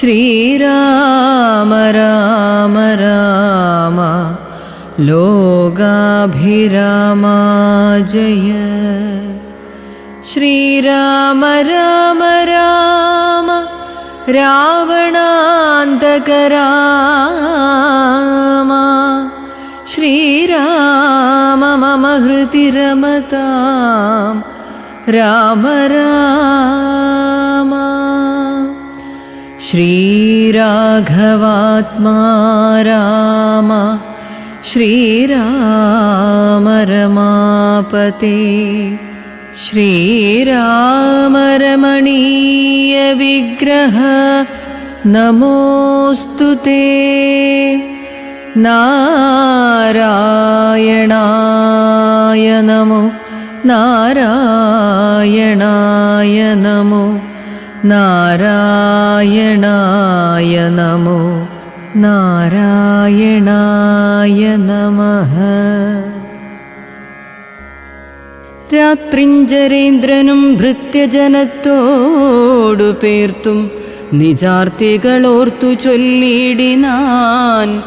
ശ്രീരാമ രാമ രാമ ലോകാഭിരാമ ജയ. ശ്രീരാമ രാമ രാമ രാവണാന്തകരാമ. ശ്രീരാമ മമ ഹൃതി രമതാം രാമ രാമ. श्रीराघवात्मा राम श्रीराम रमापते श्रीरामरमणीयविग्रह नमोऽस्तु ते। नारायणाय नमो नारायणाय नमो നാരായണായ നമോ. നാരായണായ നമ. രാത്രിഞ്ചരേന്ദ്രനും ഭൃത്യജനത്തോടു പേർത്തും നിജാർത്തികളോർത്തു ചൊല്ലിയിടിനാൻ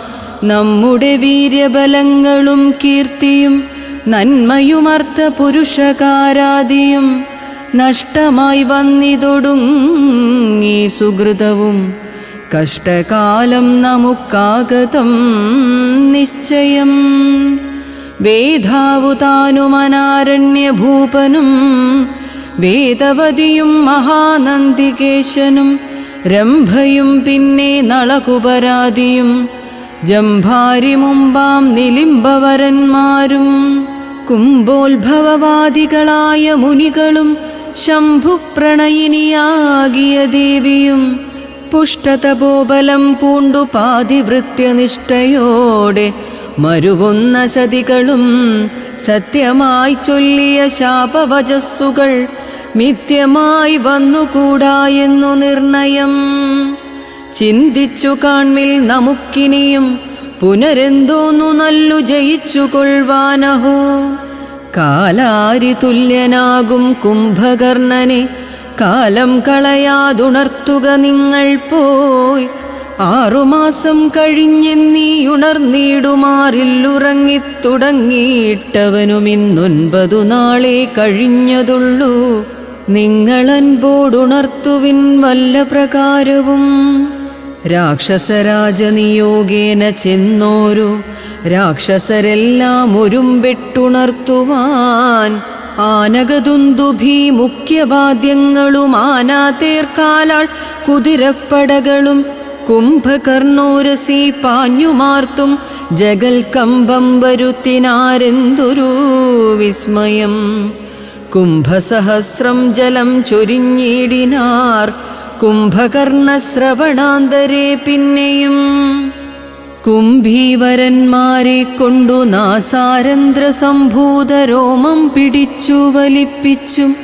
നമ്മുടെ വീര്യബലങ്ങളും കീർത്തിയും നന്മയുമർത്ഥ പുരുഷകാരാദിയും നഷ്ടമായി വന്നിതൊടുങ്ങി സുഹൃതവും. കഷ്ടകാലം നമുക്കാഗതം നിശ്ചയം. വേദാവുതാനുമനാരണ്യഭൂപനും വേദവതിയും മഹാനന്ദികേശനും രംഭയും പിന്നെ നളകുപരാതിയും ജംഭാരി മുമ്പാം നിലിംബവരന്മാരും കുംഭോത്ഭവവാദികളായ മുനികളും ശംഭുപ്രണയിനിയാകിയ ദേവിയും പുഷ്ടതപോബലം പൂണ്ടു പാതിവൃത്യനിഷ്ഠയോടെ മരുവുന്ന സതികളും സത്യമായി ചൊല്ലിയ ശാപവചസ്സുകൾ മിഥ്യമായി വന്നുകൂടാ എന്നു നിർണയം. ചിന്തിച്ചു കാൺമിൽ നമുക്കിനിയും പുനരെന്തോന്നു നല്ലു ജയിച്ചു കൊള്ളുവാനഹോ കാലാരി തുല്യനാകും കുംഭകർണനെ കാലം കളയാതുണർത്തുക നിങ്ങൾ പോയി. ആറുമാസം കഴിഞ്ഞെന്നീ ഉണർന്നിടുമാറില്ലുറങ്ങിത്തുടങ്ങിയിട്ടവനും ഇന്നൊൻപതു നാളെ കഴിഞ്ഞതുള്ളൂ. നിങ്ങളൻപോടുണർത്തുവിൻ വല്ല പ്രകാരവും രാക്ഷസരാജനിയോഗേന ചെന്നോരു രാക്ഷസരെല്ലാം ഒരുമ്പെട്ടുണർത്തുവാൻ ആനകതുന്തുഭീ മുഖ്യവാദ്യങ്ങളും ആനാതേർക്കാലാൾ കുതിരപ്പടകളും കുംഭകർണോരസി പാഞ്ഞുമാർത്തും ജഗൽ കമ്പം വരുത്തിനാരെന്തൊരു വിസ്മയം. കുംഭസഹസ്രം ജലം ചൊരിഞ്ഞിടിനാർ കുംഭകർണശ്രവണാന്തരെ പിന്നെയും കുംഭീവരന്മാരെ കൊണ്ടു നാസാരന്ധ്ര സംഭൂതരോമം പിടിച്ചു വലിപ്പിച്ചും.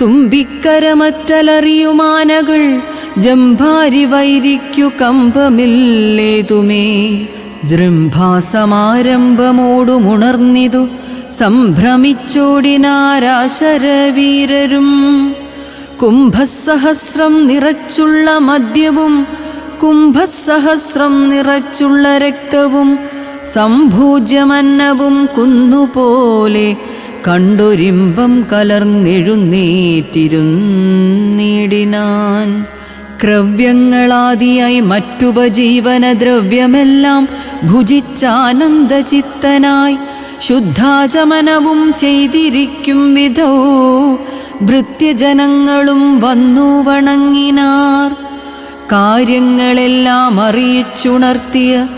തുമ്പിക്കരമറ്റലറിയുമാനകൾ ജംഭാരി വൈരിക്കു കമ്പമില്ലേതുമേ. ജൃംഭാസമാരംഭമോടുമുണർന്നിതു. സംഭ്രമിച്ചോടിനാരാശരവീരരും കുംഭസഹസ്രം നിറച്ചുള്ള മദ്യവും കുംഭസഹസ്രം നിറച്ചുള്ള രക്തവും സംഭൂജ്യമന്നവും കുന്നുപോലെ കണ്ടൊരിമ്പം കലർന്നെഴുന്നേറ്റിരുന്നീടിനാൻ. ക്രവ്യങ്ങളാദിയായി മറ്റുപജീവന ദ്രവ്യമെല്ലാം ഭുജിച്ചാനന്ദചിത്തനായി ശുദ്ധാചമനവും ചെയ്തിരിക്കും വിധോ ഭൃത്യജനങ്ങളും വന്നു വണങ്ങിനാർ. കാര്യങ്ങളെല്ലാം അറിയിച്ചുണർത്തിയ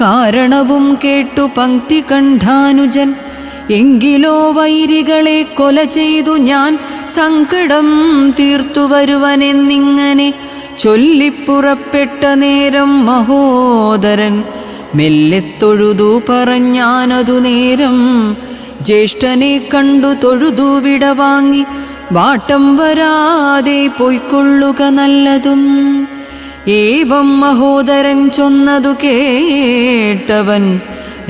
കാരണവും കേട്ടു പങ്ക്തി കണ്ഠാനുജൻ. എങ്കിലോ വൈരികളെ കൊല ചെയ്തു ഞാൻ സങ്കടം തീർത്തു വരുവനെന്നിങ്ങനെ ചൊല്ലിപ്പുറപ്പെട്ട നേരം മഹോദരൻ. മെല്ലെ തൊഴുതു പറഞ്ഞാനതു നേരം ജ്യേഷ്ഠനെ കണ്ടു തൊഴുതു വിടവാങ്ങി വാട്ടം വരാതെ പൊയ്ക്കൊള്ളുക നല്ലതും. ഏവം മഹോദരൻ ചൊന്നതു കേട്ടവൻ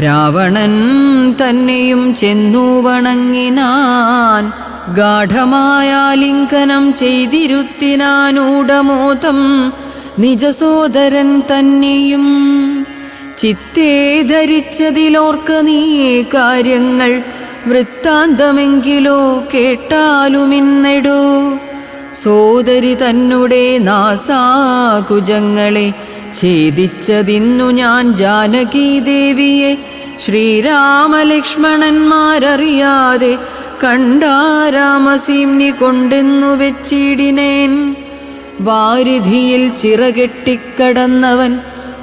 രാവണൻ തന്നെയും ചെന്നു വണങ്ങിനാൻ. ഗാഠമായ ലിംഗനം ചെയ്തിരുത്തിനാനൂടമോദം നിജസോദരൻ തന്നെയും. ചിത്തേ ധരിച്ചതിലോർക്ക നീ കാര്യങ്ങൾ വൃത്താന്തമെങ്കിലോ കേട്ടാലുമിന്നെടോ. സോദരി തന്നെ നാസാകുജങ്ങളെ ഛേദിച്ചതിന്നു ഞാൻ ജാനകി ദേവിയെ ശ്രീരാമലക്ഷ്മണന്മാരറിയാതെ കണ്ടാരാമസീംനി കൊണ്ടെന്നു വെച്ചിടിനേൻ. വാരിധിയിൽ ചിറകെട്ടിക്കടന്നവൻ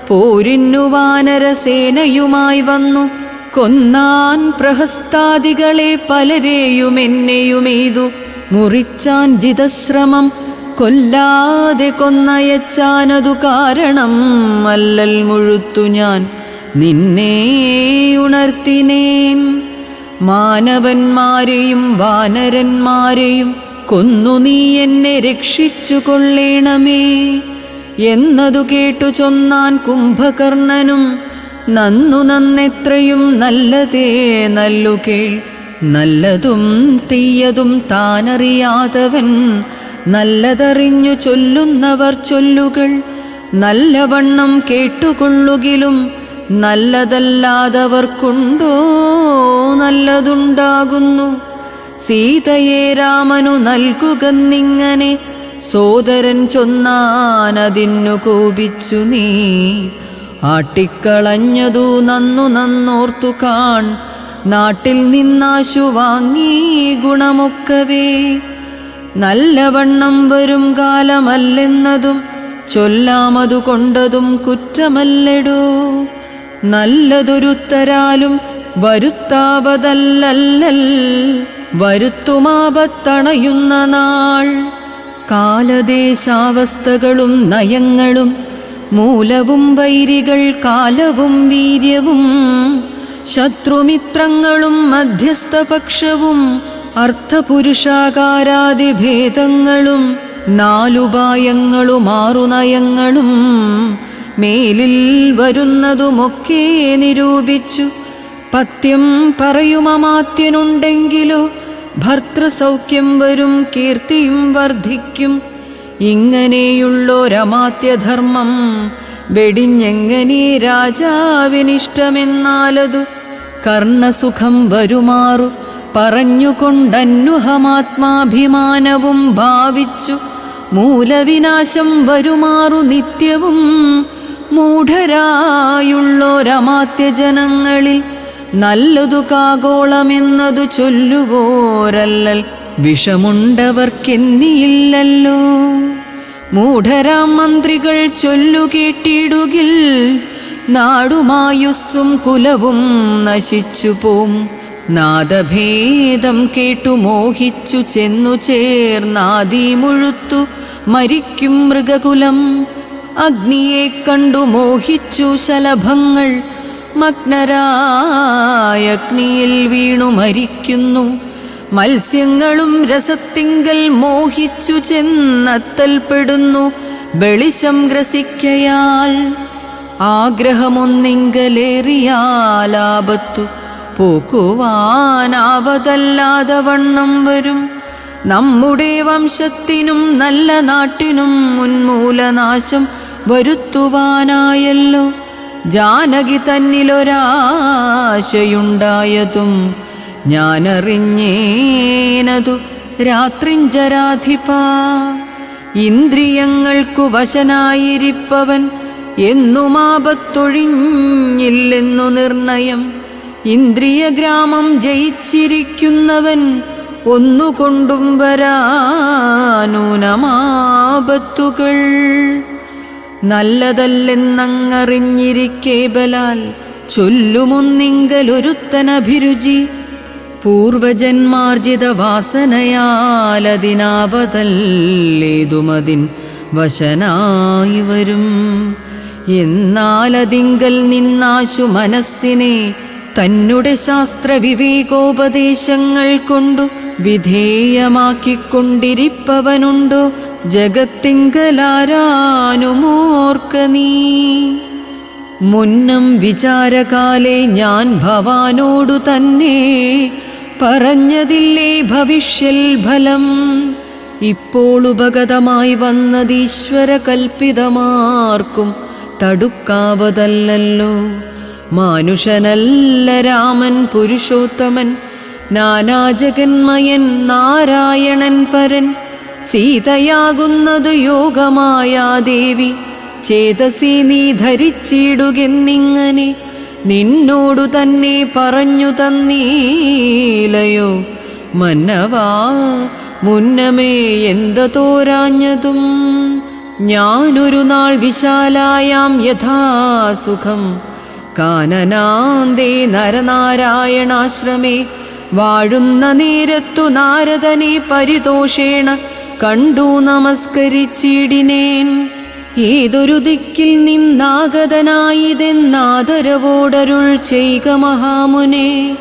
പോരിന്നു വാനരസേനയുമായി വന്നു. കൊന്നാൻ പ്രഹസ്താദികളെ പലരെയും എന്നെയുമെയ്തു മുറിച്ചാൻ ജിതശ്രമം കൊല്ലാതെ കൊന്നയച്ചാനതു കാരണം അല്ലൽ മുഴുത്തു ഞാൻ. നിന്നെ ഉണർത്തിനേൻ. മാനവന്മാരെയും വാനരന്മാരെയും കൊന്നു നീ എന്നെ രക്ഷിച്ചു കൊള്ളേണമേ. എന്നതു കേട്ടു ചൊന്നാൻ കുംഭകർണനും നന്നു നന്നെത്രയും നല്ലതേ നല്ലു കേൾ നല്ലതും തീയതും താനറിയാതവൻ. നല്ലതറിഞ്ഞു ചൊല്ലുന്നവർ ചൊല്ലുകൾ. നല്ലവണ്ണം കേട്ടുകൊള്ളുകിലും നല്ലതല്ലാതവർക്കുണ്ടോ? നല്ലതുണ്ടാകുന്നു. സീതയെ രാമനു നൽകുകന്നിങ്ങനെ. സോദരൻ ചൊന്നാനതിന്നു കോപിച്ചു നീ. ആട്ടിക്കളഞ്ഞതു നന്നു നന്നോർത്തു കാൺ. നാട്ടിൽ നിന്നാശു വാങ്ങി ഗുണമൊക്കവേ. നല്ലവണ്ണം വരും കാലമല്ലെന്നതും ചൊല്ലാമതു കൊണ്ടതും കുറ്റമല്ലടോ. നല്ലതൊരുത്തരാലും വരുത്താവതല്ലല്ലൽ. വരുത്തുമാപത്തണയുന്ന നാൾ. കാലദേശാവസ്ഥകളും നയങ്ങളും മൂലവും വൈരികൾ കാലവും വീര്യവും ശത്രുമിത്രങ്ങളും മധ്യസ്ഥപക്ഷവും അർത്ഥപുരുഷാകാരാദിഭേദങ്ങളും നാലുപായങ്ങളും ആറുനയങ്ങളും മേലിൽ വരുന്നതുമൊക്കെ നിരൂപിച്ചു. പത്യം പറയുമമാത്യനുണ്ടെങ്കിലോ ഭർത്തൃസൗഖ്യം വരും കീർത്തിയും വർദ്ധിക്കും. ഇങ്ങനെയുള്ളൊരമാത്യധർമ്മം വെടിഞ്ഞെങ്ങനെ രാജാവിനിഷ്ടമെന്നാലതു കർണസുഖം വരുമാറു. പറഞ്ഞുകൊണ്ടന്നുഹമാത്മാഭിമാനവും ഭാവിച്ചു. മൂലവിനാശം വരുമാറു നിത്യവും മൂഢരായുള്ളോരമാത്യജനങ്ങളിൽ നല്ലതു കാഗോളമെന്നതു ചൊല്ലുവോരല്ലൽ. വിഷമുണ്ടവർക്കെന്നിയില്ലല്ലോ. മൂഢരാം മന്ത്രികൾ ചൊല്ലുകേട്ടിടുകിൽ നാടുമായുസ്സും കുലവും നശിച്ചു പോം നാദഭേദം കേട്ടു മോഹിച്ചു ചെന്നു ചേർന്നാദി മുഴുത്തു മരിക്കും മൃഗകുലം. അഗ്നിയെ കണ്ടു മോഹിച്ചു ശലഭങ്ങൾ. മഗ്നരായ അഗ്നിയിൽ വീണു മരിക്കുന്നു. മത്സ്യങ്ങളും രസത്തിങ്കൽ മോഹിച്ചു ചെന്നത്തൽപ്പെടുന്നു വെളിശം ഗ്രസിക്കയാൽ. ആഗ്രഹമൊന്നിങ്കലേറിയാലാപത്തു പോക്കുവാനാവതല്ലാതെ വണ്ണം വരും. നമ്മുടെ വംശത്തിനും നല്ല നാട്ടിനും ഉന്മൂലനാശം വരുത്തുവാനായല്ലോ. ജാനകി തന്നിലൊരാശയുണ്ടായതും ഞാനറിഞ്ഞേനതു രാത്രിഞ്ചരാധിപ. ഇന്ദ്രിയങ്ങൾക്കു വശനായിരിപ്പവൻ എന്നുമാപത്തൊഴിഞ്ഞില്ലെന്നു നിർണയം. ഇന്ദ്രിയഗ്രാമം ജയിച്ചിരിക്കുന്നവൻ ഒന്നുകൊണ്ടും വരാനൂനമാപത്തുകൾ. നല്ലതല്ലെന്നങ്ങറിഞ്ഞിരിക്കേ ബലാൽ ചൊല്ലുമൊന്നിങ്കലൊരുത്തനഭിരുചി. പൂർവജന്മാർജിത വാസനയാലതിനാപതല്ലേതുമതിൻ വശനായി വരും. എന്നാലതിങ്കൽ നിന്നാശു മനസ്സിനെ തന്നെ ശാസ്ത്ര വിവേകോപദേശങ്ങൾ കൊണ്ടു വിധേയമാക്കിക്കൊണ്ടിരിപ്പവനുണ്ടോ. ജഗത്തിങ്കലാരാനുമോർക്ക നീ. മുന്നം വിചാരകാലേ ഞാൻ ഭവാനോടു തന്നെ പറഞ്ഞതില്ലേ ഭവിഷ്യൽ ഫലം? ഇപ്പോൾ ഉപഗതമായി വന്നതീശ്വര കൽപ്പിതമാർക്കും തടുക്കാവതല്ലോ മാനുഷനല്ല രാമൻ പുരുഷോത്തമൻ നാനാജഗന്മയൻ നാരായണൻ പരൻ. സീതയാകുന്നത് യോഗമായാ ദേവി ചേതസി നീ ധരിച്ചിടുകെന്നിങ്ങനെ നിന്നോടു തന്നെ പറഞ്ഞു തന്നീലയോ? മന്നവാ മുന്നമേ എന്ത തോരാഞ്ഞതും? ഞാനൊരു നാൾ വിശാലായാം യഥാസുഖം. കാനനാന്തേ നരനാരായണാശ്രമേ വാഴുന്ന നേരത്തു നാരദനെ പരിതോഷേണ കണ്ടു നമസ്കരിച്ചിടിനേൻ. ഏതൊരു ദിക്കിൽ നിന്നാഗതനായിതെന്നാദരവോടരുൾ ചെയ്ക മഹാമുനെ.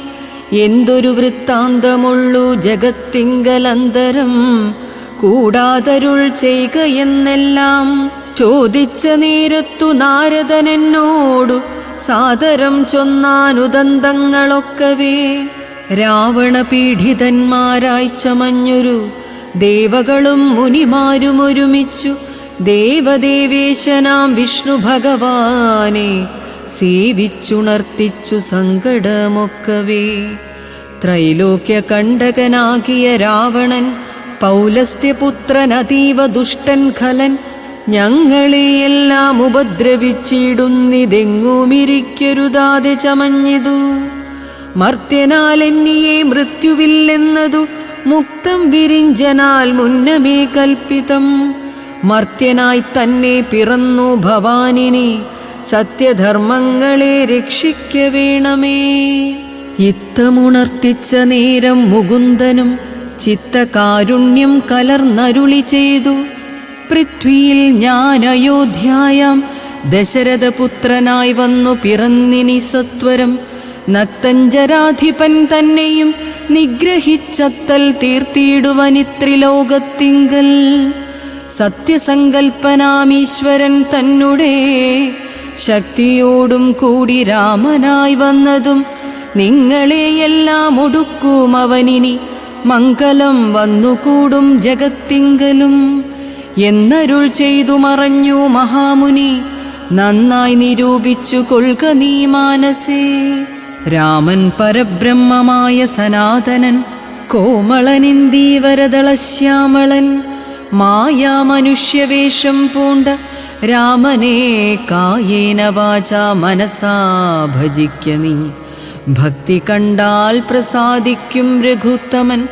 എന്തൊരു വൃത്താന്തമുള്ളു ജഗത്തിങ്കലന്തരം. കൂടാതരുൾ ചെയ്ക എന്നെല്ലാം. ചോദിച്ച നേരത്തു നാരദനെന്നോടു സാദരം ചൊന്നാനുദന്തങ്ങളൊക്കവേ. രാവണ പീഡിതന്മാരായി ചമഞ്ഞൊരു ദേവകളും മുനിമാരും ഒരുമിച്ചു ദേവദേവേശനാം വിഷ്ണു ഭഗവാനെ സേവിച്ചുണർത്തിച്ചു സങ്കടമൊക്കവേ. ത്രൈലോക്യ കണ്ടകനാകിയ രാവണൻ പൗലസ്ത്യപുത്രൻ അതീവ ദുഷ്ടൻ ഖലൻ ഞങ്ങളെയെല്ലാം ഉപദ്രവിച്ചിടുന്നിതെങ്ങുമിരിക്കരുതാതെ ചമഞ്ഞിതു. മർത്യനാൽ എന്നിയെ മൃത്യുവില്ലെന്നതു മുക്തം വിരിഞ്ചനാൽ മുന്നമേ കൽപ്പിതം. മർത്യനായി തന്നെ പിറന്നു ഭവാനിനി സത്യധർമ്മങ്ങളെ രക്ഷിക്ക വേണമേ. ഇത്തമുണർത്തിച്ച നേരം മുകുന്ദനും ചിത്തകാരുണ്യം കലർന്നരുളി ചെയ്തു. പൃഥ്വിയിൽ ഞാൻ അയോധ്യായാം ദശരഥപുത്രനായി വന്നു പിറന്നിനി സത്വരം. നക്തഞ്ചരാധിപൻ തന്നെയും നിഗ്രഹിച്ചത്തൽ തീർത്തിയിടുവനിത്രിലോകത്തിങ്കൽ സത്യസങ്കൽപ്പനാമീശ്വരൻ തന്നെ ശക്തിയോടും കൂടി രാമനായി വന്നതും നിങ്ങളെയെല്ലാം ഒടുക്കും അവനിനി. മംഗലം വന്നുകൂടും ജഗത്തിങ്കലും. എന്നരുൾ ചെയ്തു മറഞ്ഞു മഹാമുനി. നന്നായി നിരൂപിച്ചു കൊൾക നീ മാനസേ. രാമൻ പരബ്രഹ്മമായ സനാതനൻ. കോമളനിന്ദീവരദളശ്യാമളൻ മായാ മനുഷ്യവേഷം പൂണ്ട രാമനെ കായേന വാച മനസാ ഭജിക്ക നീ. ഭക്തി കണ്ടാൽ പ്രസാദിക്കും രഘുത്തമൻ.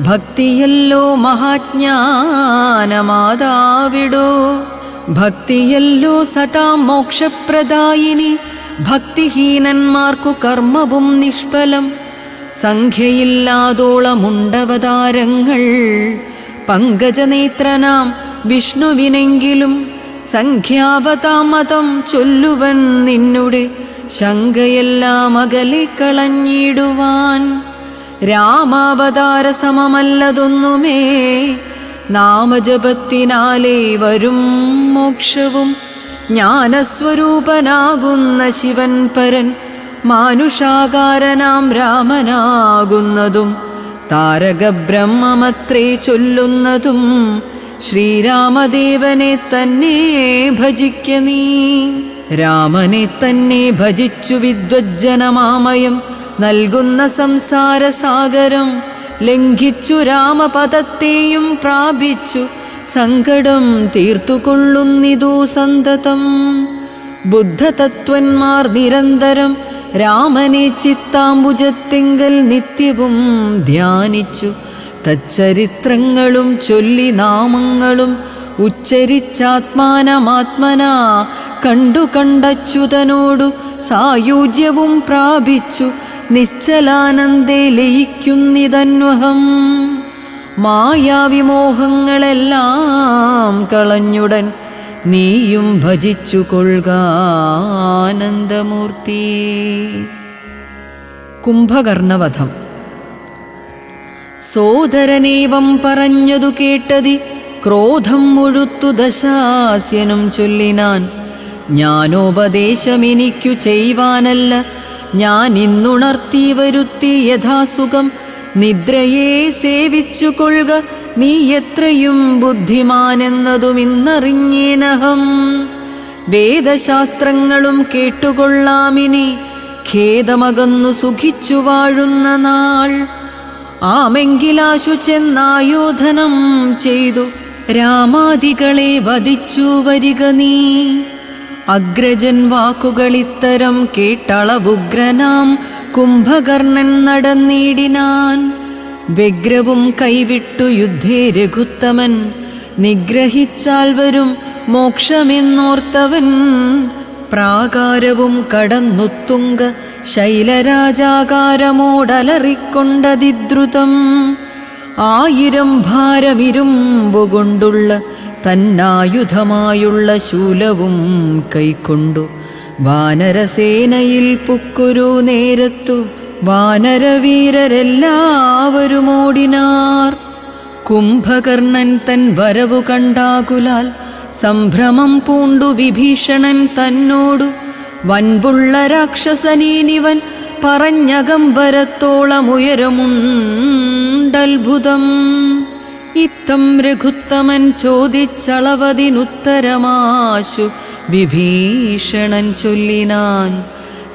ഭക്തിയല്ലോ മഹാജ്ഞാനമാതാവിടോ. ഭക്തിയല്ലോ സദാ മോക്ഷപ്രദായിനി. ഭക്തിഹീനന്മാർക്കു കർമ്മവും നിഷ്ഫലം. സംഖ്യയില്ലാതോളമുണ്ടവതാരങ്ങൾ. പങ്കജനേത്രനാം വിഷ്ണുവിനെങ്കിലും സംഖ്യാപതാമതം ചൊല്ലുവൻ നിന്നുടെ ശങ്കയെല്ലാം അകലിക്കളഞ്ഞിടുവാൻ രാമാവതാര സമമല്ലതൊന്നുമേ നാമജപത്തിനാലേ വരും മോക്ഷവും. ജ്ഞാനസ്വരൂപനാകുന്ന ശിവൻ പരൻ മാനുഷാകാരനാം രാമനാകുന്നതും. താരകബ്രഹ്മമത്രേ ചൊല്ലുന്നതും ശ്രീരാമദേവനെ തന്നെ ഭജിക്ക നീ. രാമനെ തന്നെ ഭജിച്ചു വിദ്വജ്ജനമാമയം നൽകുന്ന സംസാരസാഗരം ലംഘിച്ചു രാമപദത്തെയും പ്രാപിച്ചു സങ്കടം തീർത്തുകൊള്ളുന്നിതു സന്തതം. ബുദ്ധതത്വന്മാർ നിരന്തരം രാമനെ ചിത്താംബുജത്തിങ്കൽ നിത്യവും ധ്യാനിച്ചു. തച്ചരിത്രങ്ങളും ചൊല്ലി നാമങ്ങളും ഉച്ചരിച്ചാത്മാനമാത്മനാ കണ്ടു കണ്ടച്യുതനോടു സായുജ്യവും പ്രാപിച്ചു. നിശ്ചലാനന്ദേ ലയിക്കുന്നിതന്വഹം. മായാവിമോഹങ്ങളെല്ലാം കളഞ്ഞുടൻ നീയും ഭജിച്ചു കൊള്ളുക ആനന്ദമൂർത്തി. കുംഭകർണവധം. സോദരനേവം പറഞ്ഞതു കേട്ടതി ക്രോധം മുഴുത്തു ദശാസ്യനും ചൊല്ലിനാൻ. ഞാനോപദേശമെനിക്കു ചെയ്യുവാനല്ല ഞാൻ ഇന്നുണർത്തി വരുത്തി യഥാസുഖം. നിദ്രയെ സേവിച്ചു കൊള്ളുക നീ എത്രയും ബുദ്ധിമാനെന്നതും ഇന്നറിഞ്ഞേനഹം. വേദശാസ്ത്രങ്ങളും കേട്ടുകൊള്ളാമിനി ഖേദമകന്നു സുഖിച്ചു വാഴുന്ന നാൾ. ആമെങ്കിലാശു ചെന്നായോധനം ചെയ്തു രാമാദികളെ വധിച്ചു വരിക നീ. അഗ്രജൻ വാക്കുകളിത്തരം കേട്ടളവുഗ്രനാം കുംഭകർണൻ നടന്നിടിനാൻ വ്യഗ്രവും കൈവിട്ടു യുദ്ധേ രഘുത്തമൻ. നിഗ്രഹിച്ചാൽ വരും മോക്ഷമെന്നോർത്തവൻ. പ്രാകാരവും കടന്നുത്തുങ്ക ശൈലരാജാകാരമോടലറിക്കൊണ്ടതിദ്രുതം. ആയിരം ഭാരമിരുമ്പുകൊണ്ടുള്ള തന്നായുധമായുള്ള ശൂലവും കൈക്കൊണ്ടു. വാനരസേനയിൽ പുക്കുരു നേരത്തു വാനരവീരരെല്ലാവരും ഓടിനാർ കുംഭകർണൻ തൻ വരവു കണ്ടാകുലാൽ സംഭ്രമം പൂണ്ടു വിഭീഷണൻ തന്നോടു. വൻപുള്ള രാക്ഷസനീനിവൻ പറഞ്ഞകമ്പരത്തോളമുയരമുണ്ടത്ഭുതം. ഇത്തം രഘുത്തമൻ ചോദിച്ചളവതിനുത്തരമാശു വിഭീഷണൻ ചൊല്ലിനാൻ.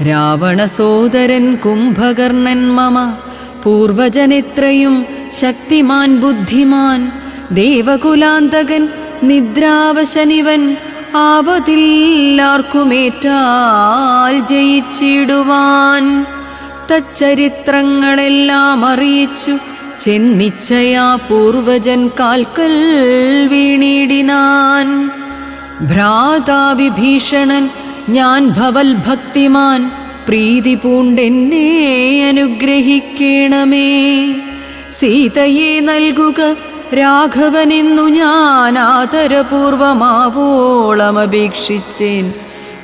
രാവണസോദരൻ കുംഭകർണൻ മമ പൂർവജനെത്രയും ശക്തിമാൻ ബുദ്ധിമാൻ ദേവകുലാന്തകൻ നിദ്രാവശനിവൻ ആപതില്ലാർക്കുമേറ്റാൽ ജയിച്ചിടുവാൻ. തച്ചരിത്രങ്ങളെല്ലാം അറിയിച്ചു ചെന്നിച്ചയാ പൂർവജൻ കാൽക്കൽ വീണിടിനാൻ. ഭ്രാതാവിഭീഷണൻ ഞാൻ ഭവൽ ഭക്തിമാൻ പ്രീതി പൂണ്ടെന്നെ അനുഗ്രഹിക്കണമേ. സീതയെ നൽകുക രാഘവനെന്നു ഞാൻ ആദരപൂർവമാവോളം അപേക്ഷിച്ചേൻ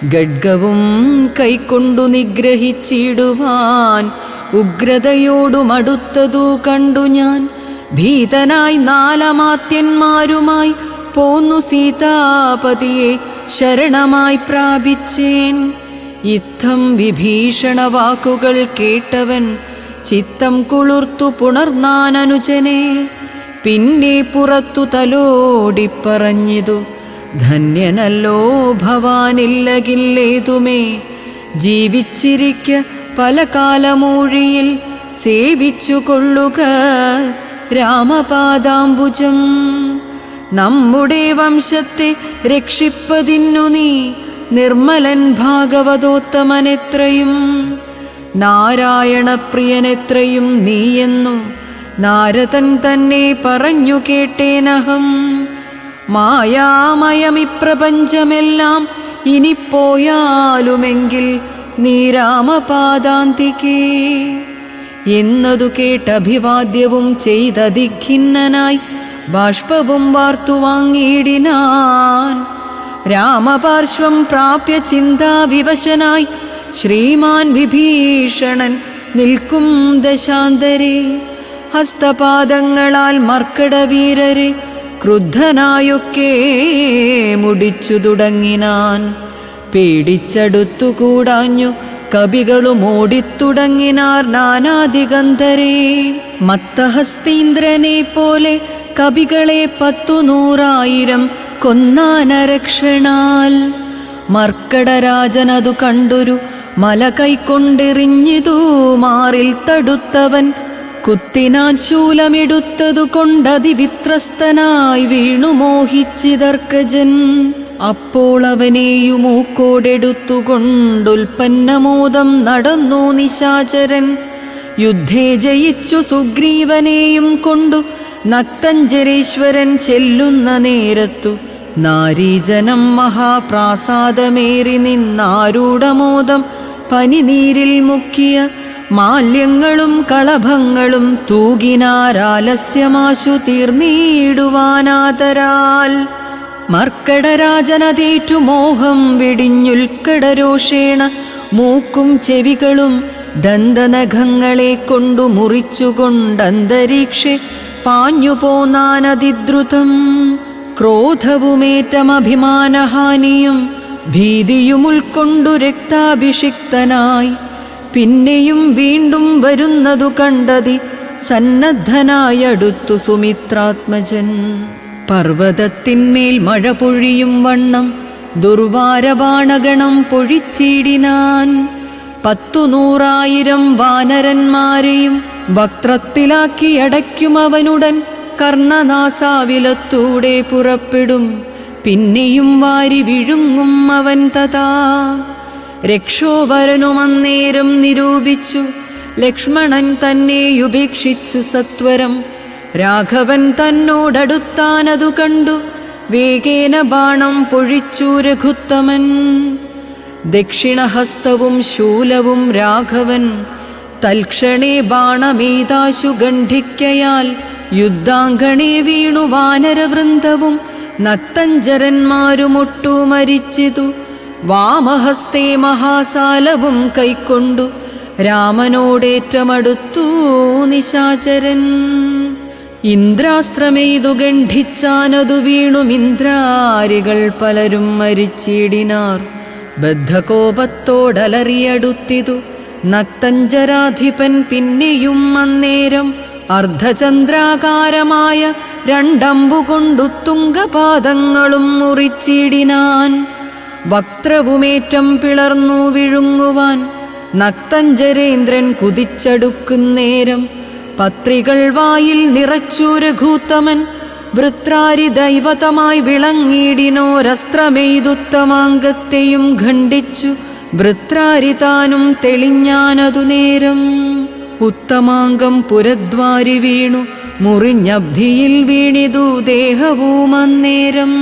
ഗഡ്ഗവും കൈക്കൊണ്ടു നിഗ്രഹിച്ചിടുവാൻ ഉഗ്രതയോടുമടുത്തതു കണ്ടു ഞാൻ. ഭീതനായി നാലമാത്യന്മാരുമായി പോന്നു സീതാപതിയെ ശരണമായി പ്രാപിച്ചേൻ. യുദ്ധം വിഭീഷണ വാക്കുകൾ കേട്ടവൻ ചിത്തം കുളിർത്തു പുണർന്നാനനുജനെ പിന്നെ പുറത്തു തലോടിപ്പറഞ്ഞിതു ധന്യനല്ലോ ഭവാനില്ലകില്ലേതുമേ. ജീവിച്ചിരിക്ക പല കാലമൂഴിയിൽ സേവിച്ചു കൊള്ളുക രാമപാദാംബുജം. നമ്മുടെ വംശത്തെ രക്ഷിപ്പതിന്നു നീ നിർമ്മലൻ ഭാഗവതോത്തമനെത്രയും നാരായണപ്രിയനെത്രയും നീയെന്നു നാരദൻ തന്നെ പറഞ്ഞു കേട്ടേനഹം. മായാമയമിപ്രപഞ്ചമെല്ലാം ഇനി പോയാലുമെങ്കിൽ നീ രാമപാദാന്തികേ എന്നതു കേട്ടഭിവാദ്യവും ചെയ്തതിഖിന്നനായി ബാഷ്പവും വാർത്തു വാങ്ങിയിടിനാൻ. രാമപാർശ്വം പ്രാപ്യ ചിന്താവിവശനായി ശ്രീമാൻ വിഭീഷണൻ നിൽക്കും ദശാന്തരെ. ഹസ്തപാദങ്ങളാൽ മർക്കടവീരരെ ക്രുദ്ധനായൊക്കെ മുടിച്ചു തുടങ്ങിനാൻ. പേടിച്ചടുത്തു കൂടാഞ്ഞു കവികളും ഓടിത്തുടങ്ങിനാർ നാനാദിഗന്ധരെ മത്തഹസ്തീന്ദ്രനെ പോലെ കവികളെ പത്തു നൂറായിരം കൊന്നാനരക്ഷണാൽ മർക്കടരാജനതു കണ്ടൊരു മല കൈക്കൊണ്ടെറിഞ്ഞിതു മാറിൽ തടുത്തവൻ. കുത്തിനാൻ ശൂലമെടുത്തതു കൊണ്ടതിവിത്രസ്തനായി വീണു മോഹിച്ചിതർക്കജൻ. അപ്പോൾ അവനെയുമൂക്കോടെടുത്തുകൊണ്ടുൽപ്പന്നമോദം നടന്നു നിശാചരൻ. യുദ്ധേ ജയിച്ചു സുഗ്രീവനെയും കൊണ്ടു നക്തഞ്ചരേശ്വരൻ ചെല്ലുന്ന നേരത്തു നാരീജനം മഹാപ്രാസാദമേറി നിന്നാരൂഢമോദം പനിനീരിൽ മുക്കിയ മാല്യങ്ങളും കളഭങ്ങളും തൂകിനാരാലസ്യമാശു തീർന്നീടുവാനാതരാൽ. മർക്കടരാജനതേറ്റു മോഹം വെടിഞ്ഞുൽക്കടരോഷേണ മൂക്കും ചെവികളും ദന്തനഖങ്ങളെ കൊണ്ടു മുറിച്ചുകൊണ്ടന്തരീക്ഷെ പാഞ്ഞുപോന്നാനതിദ്രുതം ക്രോധവുമേറ്റമഭിമാനഹാനിയും ഭീതിയും ഉൾക്കൊണ്ടു രക്താഭിഷിക്തനായി പിന്നെയും വീണ്ടും വരുന്നതു കണ്ടതി സന്നദ്ധനായടുത്തു സുമിത്രാത്മജൻ. പർവതത്തിന്മേൽ മഴ പൊഴിയും വണ്ണം ദുർവാരബാണഗണം പൊഴിച്ചിടിനാൻ പത്തു നൂറായിരം വാനരന്മാരെയും വക്ത്രത്തിലാക്കി അടയ്ക്കും അവനുടൻ കർണനാസാവിലത്തൂടെ പുറപ്പെടും. പിന്നെയും വാരി വിഴുങ്ങും അവൻ തഥാ. രക്ഷോവരനുമന്നേരം നിരൂപിച്ചു. ലക്ഷ്മണൻ തന്നെ ഉപേക്ഷിച്ചു സത്വരം. രാഘവൻ തന്നോടടുത്താനതു കണ്ടു. വേഗേന ബാണം പൊഴിച്ചു രഘുത്തമൻ. ദക്ഷിണഹസ്തവും ശൂലവും രാഘവൻ തൽക്ഷണേ ബാണമേതാശു ഗണ്ഠിക്കയാൽ വീണു വാനരവൃന്ദവും നത്തഞ്ചരന്മാരുമൊട്ടു മരിച്ചിതു. വാമഹസ്തേ മഹാസാലവും കൈക്കൊണ്ടു രാമനോടേറ്റമടുത്തു നിശാചരൻ. ഇന്ദ്രാസ്ത്രമെയ്തു ഗണ്ഠിച്ചാനതു വീണുമിന്ദ്രാരികൾ പലരും മരിച്ചിടിനാർ. ബദ്ധകോപത്തോടലറിയടുത്തിതു. നക്തഞ്ചരാധിപൻ പിന്നെയും അന്നേരം അർദ്ധചന്ദ്രാകാരമായ രണ്ടമ്പുകൊണ്ടു തുങ്കപാദങ്ങളും മുറിച്ചിടിനാൻ. വക്ത്രവുമേറ്റം പിളർന്നു വിഴുങ്ങുവാൻ നക്തഞ്ചരേന്ദ്രൻ കുതിച്ചടുക്കുന്നേരം പത്രികൾ വായിൽ നിറച്ചു രഘൂത്തമൻ വൃത്രാരി ദൈവതമായി വിളങ്ങിയിടിനോരസ്ത്രമെയ്തുത്തമാങ്കത്തെയും ഖണ്ഡിച്ചു. വൃത്രാരി താനും തെളിഞ്ഞാനതു നേരം. ഉത്തമാംഗം പുരദ്വാരി വീണു മുറിഞ്ഞബ്ധിയിൽ വീണിതു ദേഹവും അന്നേരം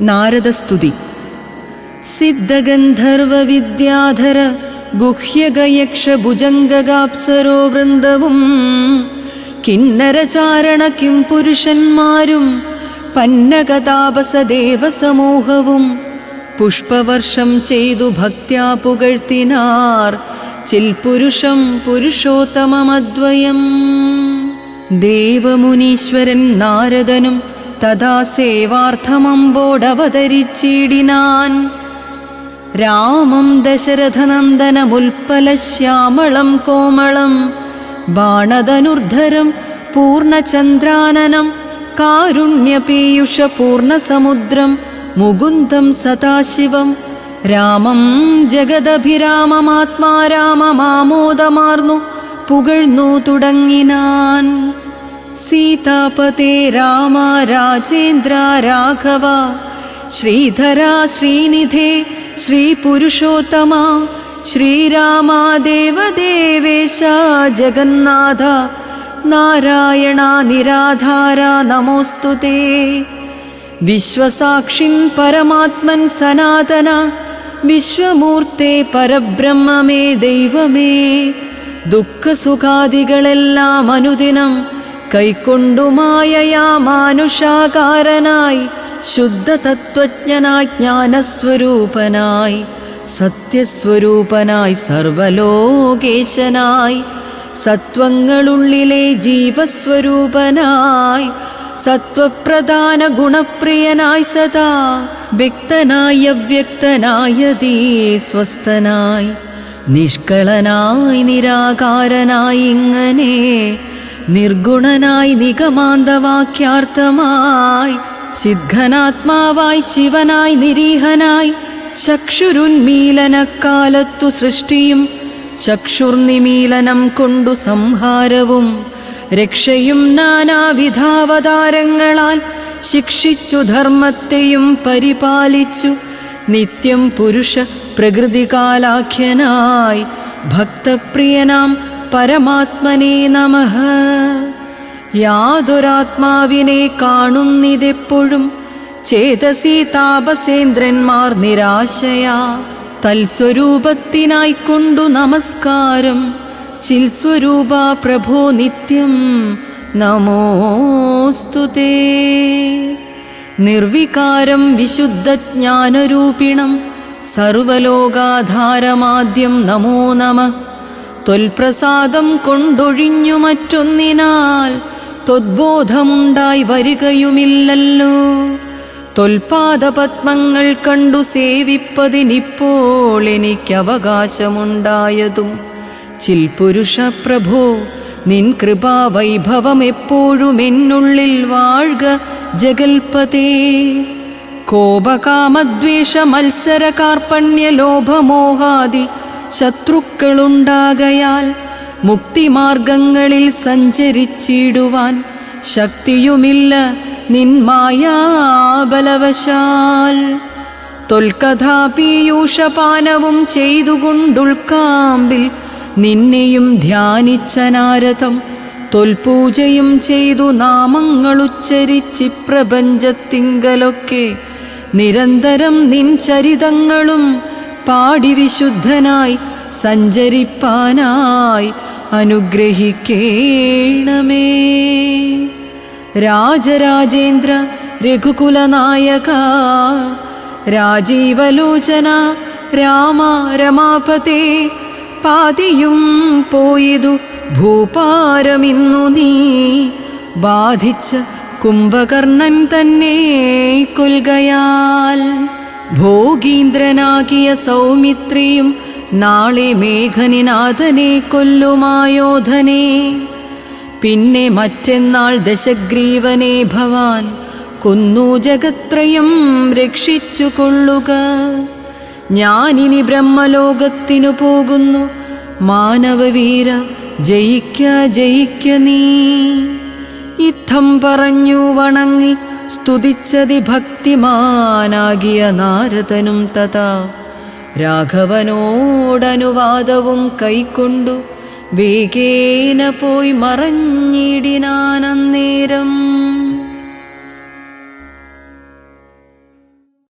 നാരദസ്തുതി. സിദ്ധഗന്ധർവ വിദ്യാധര ഗുഹ്യഗയക്ഷ ഭുജംഗാപ്സരോ വൃന്ദവും. കിന്നരചാരണ കിം പുരുഷന്മാരും പന്നകതാപസ ദേവസമൂഹവും പുഷ്പവർഷം ചെയ്തു ഭക്ത്യാ പുകഴ്ത്തിനാർ. ചിൽപുരുഷം പുരുഷോത്തമമദ്വയം. ദേവമുനീശ്വരൻ നാരദനും തഥാ സേവാർത്ഥമമ്പോടവതരിച്ചിടിനാൻ. രാമം ദശരഥനന്ദനമുൽപ്പലശ്യാമളം കോമളം. ബാണധനുർധരം പൂർണചന്ദ്രാനനം കാരുണ്യപീയുഷ പൂർണസമുദ്രം മുകുന്ദം സദാശിവം. രാമം ജഗദഭിരാമമാത്മാ രാമമാമോദമാർന്നു. പുകഴ്ന്നു തുടങ്ങിനാൻ സീതാപതേ രാമ രാജേന്ദ്ര രാഘവ. ശ്രീധര ശ്രീനിധേ ശ്രീപുരുഷോത്തമ. ശ്രീരാമ ദേവദേവേശ ജഗന്നാഥ. നാരായണ നിരാധാര നമോസ്തു തേ വിശ്വസാക്ഷിൻ പരമാത്മൻ സനാതന വിശ്വമൂർത്തെ പരബ്രഹ്മമേ ദൈവമേ. ദുഃഖസുഖാദികളെല്ലാം അനുദിനം കൈക്കൊണ്ടുമായയാ മാനുഷാകാരനായി ശുദ്ധ തത്വജ്ഞനായി ജ്ഞാനസ്വരൂപനായി സത്യസ്വരൂപനായി സർവലോകേശനായി സത്വങ്ങളുള്ളിലെ ജീവസ്വരൂപനായി സത്വപ്രധാന ഗുണപ്രിയനായി സദാ വ്യക്തനായി അവ്യക്തനായതീ സ്വസ്ഥനായി നിഷ്കളനായി നിരാകാരനായി ഇങ്ങനെ നിർഗുണനായി നിഗമാന്തവാക്യാർത്ഥമായി ചിദ്ഘനാത്മാവായി ശിവനായി നിരീഹനായി ചക്ഷുരുന്മീലനക്കാലത്തു സൃഷ്ടിയും ചക്ഷുർനിമീലനം കൊണ്ടു സംഹാരവും രക്ഷയും നാനാവിധാവതാരങ്ങളാൽ ശിക്ഷിച്ചു ധർമ്മത്തെയും പരിപാലിച്ചു. നിത്യം പുരുഷ പ്രകൃതികാലാഖ്യനായി ഭക്തപ്രിയനാം പരമാത്മനെ നമ. യാതൊരാത്മാവിനെ കാണുന്നിതെപ്പോഴും ചേതസി താപസേന്ദ്രന്മാർ നിരാശയാ. തൽസ്വരൂപത്തിനായിക്കൊണ്ടു നമസ്കാരം. ചിൽസ്വരൂപ പ്രഭോ നിത്യം നമോസ്തുതേ നിർവികാരം വിശുദ്ധജ്ഞാനരൂപിണം സർവലോകാധാരമാദ്യം നമോ നമ. തൊൽപ്രസാദം കൊണ്ടൊഴിഞ്ഞു മറ്റൊന്നിനാൽ ത്വദ്ബോധമുണ്ടായി വരികയുമില്ലല്ലോ. തൊൽപാദപത്മങ്ങൾ കണ്ടു സേവിപ്പതിനിപ്പോൾ എനിക്ക് അവകാശമുണ്ടായതും ചിൽപുരുഷ പ്രഭോ നിൻ കൃപാവൈഭവം എപ്പോഴും എന്നുള്ളിൽ വാഴ്ക ജഗൽപതേ. കോപകാമദ്വേഷ മത്സര കാർപ്പണ്യ ലോഭമോഹാദി ശത്രുക്കളുണ്ടാകയാൽ മുക്തിമാർഗങ്ങളിൽ സഞ്ചരിച്ചിടുവാൻ ശക്തിയുമില്ല നിന്മായാബലവശാൽ തൊൽക്കഥാപീയൂഷപാനവും ചെയ്തുകൊണ്ടുൾക്കാമ്പിൽ നിന്നെയും ധ്യാനിച്ച നാരദം തൊൽപൂജയും ചെയ്തു നാമങ്ങൾ നാമങ്ങളുച്ചരിച്ചി പ്രപഞ്ചത്തിങ്കലൊക്കെ. നിരന്തരം നിൻ ചരിതങ്ങളും പാടി വിശുദ്ധനായി സഞ്ചരിപ്പാനായി അനുഗ്രഹിക്കേണമേ. രാജരാജേന്ദ്ര രഘുകുലനായക രാജീവലോചന രാമ രമാപതേ പാതിയും പോയതു ഭൂപാരമിന്നു നീ. ബാധിച്ച കുംഭകർണൻ തന്നെ കൊൽകയാൽ ഭോഗീന്ദ്രനാകിയ സൗമിത്രിയും നാളെ മേഘനിനാഥനെ കൊല്ലുമായോധനെ. പിന്നെ മറ്റെന്നാൾ ദശഗ്രീവനെ ഭവാൻ കൊന്നു ജഗത്രയം രക്ഷിച്ചു കൊള്ളുക ഞാനിനി ബ്രഹ്മലോകത്തിനു പോകുന്നു. മാനവവീര ജയിക്ക ജയിക്ക നീ. ഇത്തം പറഞ്ഞു വണങ്ങി സ്തുതിച്ചതി ഭക്തിമാനാകിയ നാരദനും തഥാ. രാഘവനോടനുവാദവും കൈക്കൊണ്ടു വേഗേന പോയി മറഞ്ഞിടിനാനന്നേരം